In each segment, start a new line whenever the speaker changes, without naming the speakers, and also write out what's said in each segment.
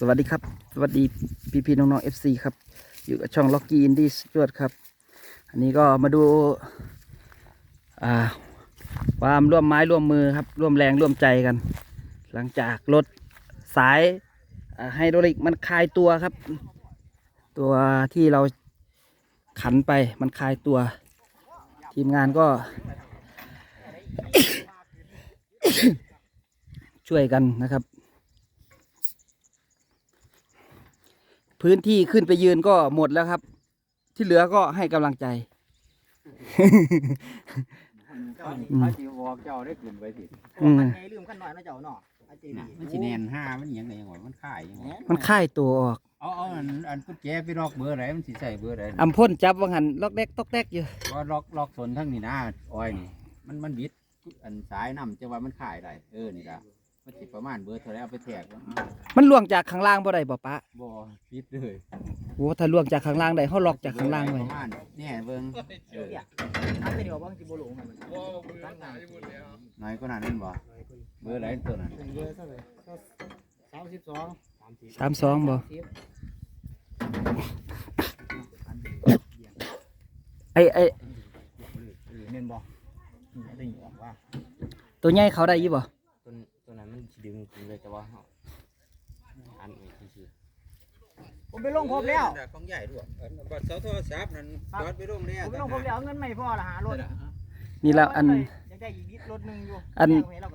สวัสดีครับ สวัสดีพี่พี่น้องๆ FC ครับ อยู่กับช่อง Locky Indie จวดครับ อันนี้ก็มาดูความร่วมไม้ร่วมมือครับ ร่วมแรงร่วมใจกัน หลังจากรถสายไฮดรอลิกมันคลายตัวครับ ตัวที่เราขันไปมันคลายตัว ทีมงานก็ ช่วยกันนะครับ พื้นที่ขึ้นไปยืนก็หมดแล้วครับ ที่เหลือก็ให้กำลังใจ
เขาสิบอกเจ้าได้ขึ้นไปสิ
อืม
มันไงลืมขั้นหน่อยนะเจ้าเนาะอาจี
น่ะมันสิแนนห้ามันหยังไงยังไงมันค่ายยังไง
มันค่ายตัวออก
เอาเอาอันอันกุญแจไปล็อกเบอร์ไหนมันสิใส่เบอร์ไหน
อำพ่นจับวังหันล็อกแดกตอกแดกอยู่
ก็ล็อกล็อกสนทั้งนี่นะอ้อยนี่ มันมันบิดอันสายน้ำจะว่ามันค่ายได้เออนี่ละ มันสิประมาณเบอร์เท่าไหรเอาไปแทกมัน
มันล่วงจากข้างล่างบ่ได้บ่ปะ
บ่บิดเลย
โอ้ถ้าล่วงจากข้างล่างได้เขาล็อกจากข้างล่างไว้
ประมาณแน่เบิ่งเออ
อันเป็นเดียวบางสิบโลงมันตั้งงาน
น้อยก็นั่นนั่นบ่เบอร์ไหนตัวนั้น
เยอะซะเลยสามสิบสองสามสิบ
สามสองบ่ไอไอ
เมนบอกได้ยินว่า
ตัวใหญ่เขาได้ยี่บ่
ตัวตัวนั้นมันดึงถึงเลยแต่ว่าอันนี้คือ ผมไปลงพบแล้ว
ของใหญ่ด้วยบัตรเสาโทรศัพท์นั่นจอดไปลงแล้ว
ผมไปลงพบแล้วเงินไม่พอละหารถ
นี่แล้วอัน
อัน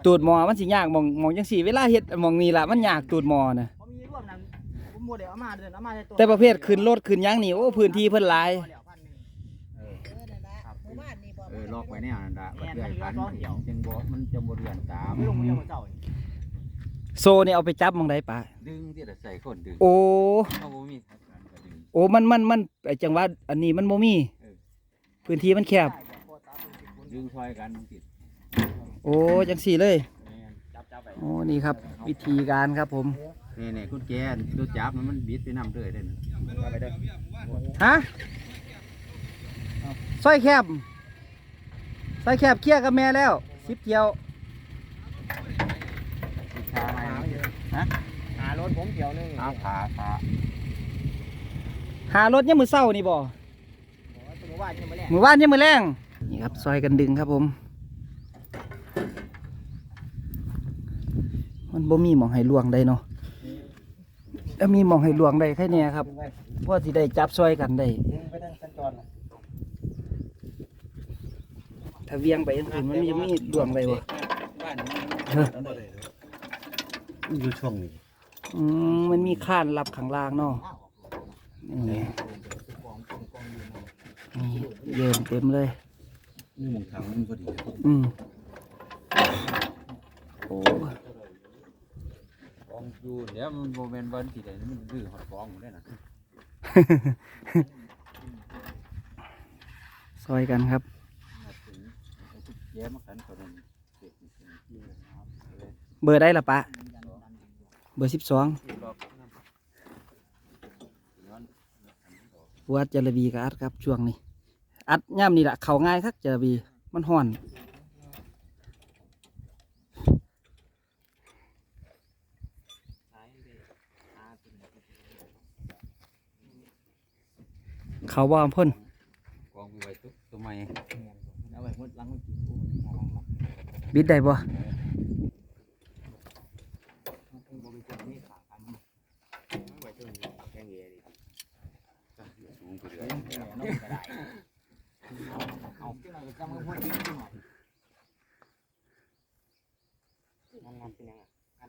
ตูดหมอมันสิยากมองมองจังสี่เวลาเฮ็ดมองนี้ล่ะมันยากตูดหมอน่ะแต่ประเภทขึ้นรถขึ้นยังนี่โอ้พื้นที่เพิ่นหลาย
เออล็อกไว้เนี่ยนั่นละเดือนพันจังบ่มันจะบ่เดือนตาม
โซนี่เอาไปจับหมองใดปะ
ดึงที่จะใส่คนดึง
โอ้
เขาบ่มีการก็ดึง
โอ้ มันมันมันไอจังหวัดอันนี้มันโมมี
เออ
พื้นที่มันแคบ
ดึงซอยกันมันติด
โอ้จังสี่เลย
แม่นจับจับไป
โอ้ นี่ครับ วิธีการครับผม
นี่นี่กุญแจตัวจับมันมันบิดไปนำเลยเด้อจับไปเด้อ
ฮะสร้อยแคบสร้อยแคบเคลียร์กับแม่แล้วสิบเที่ยว
ติดขาไหม ฮะ
หารถผมเกี่ยวนึง
เอาขาขา
หารถยังมือเศร้านี่บ่
ตัวว่าจะมาแลก
มือว่านยังมือแรงนี่ครับซอยกันดึงครับผม มันบ่มีหมองให้ลวงได้เนาะถ้ามีหมองให้ลวงได้แค่เนี้ยครับเพราะสิได้จับซอยกันได้
ไปทางสัญจร
ถ้าเวียงไปอันอื่นมันจะมีลวงได้บ่
บ้าน
เออ
อยู่ช่วงนี้
อืมมันมีข้านรับข้างล่างเนาะนี่นี่เยินเต็มเลย
นี่มองทางมันพอดี
อืมโอ้
กองอยู่เดี๋ยวมันโมเมนต์วันที่ใดมันดื้อหอดกองหมดเลยนะ
ซอยกันครับ
มาถึงแย้มาขันตัวนึงเด็กนี่เป็นเลย
เบอร์ได้ละปะเบอร์สิบสอง
รอบย้อน
วัดจระบีกับอัดครับช่วงนี้ อัดย่ำนี่แหละเขาง่ายครับจระบีมันห่อน เขาว่าพ่น
กองไปไว้ตุ๊ตัวใหม่
เอาไว้หมดล้างไว้กิน
บิดได้บ่
สูเอย
เอาที่เราจะจำกันพูดจริงจริงหน่อยมันมันเป็นยังไง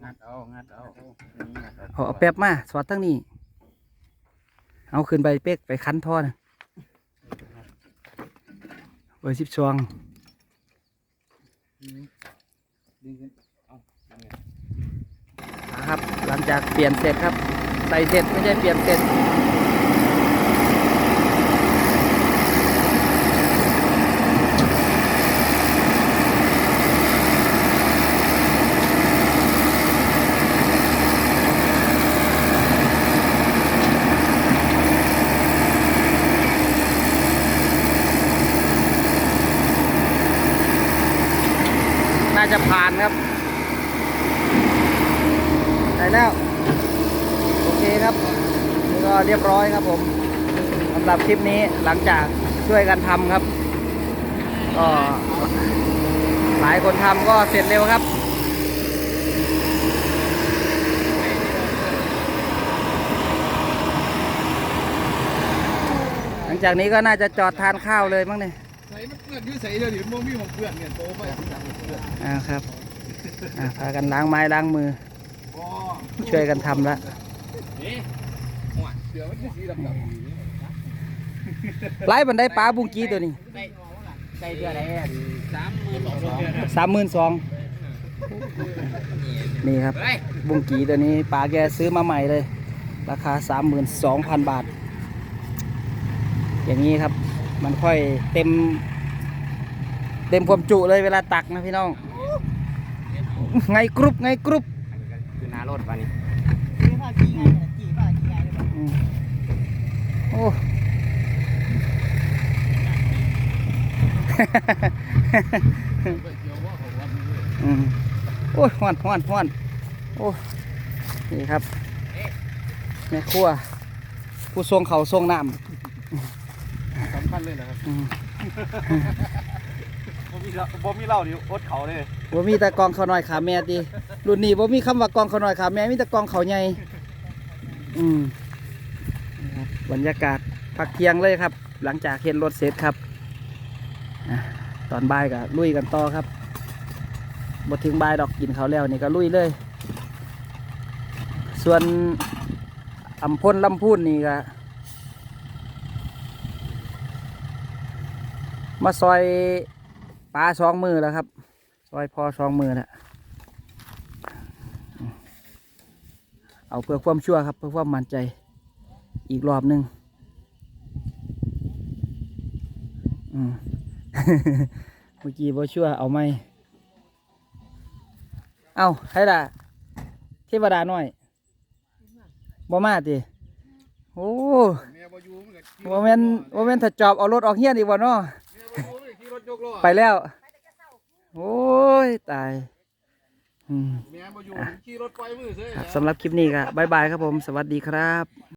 งัดเอางัดเอาเอา
แป๊บมาสอดทั้งนี้เอาขึ้นไปเป๊กไปคั้นท่อนะเบอร์สิบสอง
ดึง
นะครับ หลังจากเปลี่ยนเสร็จครับ ใส่เสร็จไม่ใช่เปลี่ยนเสร็จ น่า จะผ่านครับได้แล้ว โอก็เรียบร้อยครับผมสำหรับคลิปนี้หลังจากช่วยกันทำครับ ก็หลายคนทำก็เสร็จเร็วครับหลังจากนี้ก็น่าจะจอดทานข้าวเลยมั้งเนี่ย
ใส่มันเพื่อนอยู่ใส่เดี๋ยวนี้มันมีของเพื่อนเนี่ยโตไปเพื่อน
อ่าครับ อ่าพากันล้างไม้ล้างมือ
อ๋อ
ช่วยกันทำละ
เดี๋ยวมันจะสีดำ
ไล่บันไดปลาบุงกี้ตัวนี้
ใส่เสื้อได้สามหมื่นสอง
สามหมื่นสองนี่ครับบุงกี้ตัวนี้ปลาแกซื้อมาใหม่เลย ราคาสามหมื่นสองพันบาท อย่างนี้ครับ มันค่อยเต็ม เต็มความจุเลยเวลาตักนะพี่น้อง ไงกรุบไงกรุบ
คือหน้ารถปะนี่
อืมโอ้ อืมโอ้ยห้อนห้อนห้อนโอ้ นี่ครับ แม่ครัว ผู้ทรงเขาทรงน้
สำคัญเลยนะครับำ
อืม
บ่มีบ่มีเหล้าดิอดเขาเลย
บ่มีแต่กองเขาหน่อยขาแม่ดีรุ่นนี้บ่มีคำว่ากองเขาหน่อยขาแม่มีแต่กองเขาใหญ่อืมนี่ครับบรรยากาศพักเที่ยงเลยครับ หลังจากเห็นรถเสร็จครับอะตอนบ่ายก็ลุยกันต่อครับบ่ถึงบ่ายดอกกินเขาวแล้วนี่ก็ลุยเลย ส่วนอำพลลำพูนนี่ก็มาซอย ปลาสองมือแล้วครับซอยพอสองมือแล้วเอาเพื่อความชั่วร์ครับเพื่อความมั่นใจอีกรอบหนึ่งอืมเมื่อกี้บ่ชั่วร์เอาไหมเอาให้ละเทวดาหน่อยบ่มาติโอ้
แม่บ่อยู่มันก็
บ่แม่นบ่แม่นถ้าจอบเอารถออกเฮียนอีกบ่เนาะ
แม่บ่อยู่ขี่รถยกล้อ
ไปแล้ว โอ้ย ตายอืม
แม่บ่อยู่ขี่รถปล่อยมือเซ่
ครับสำหรับคลิปนี้ก็บายบายครับผม สวัสดีครับ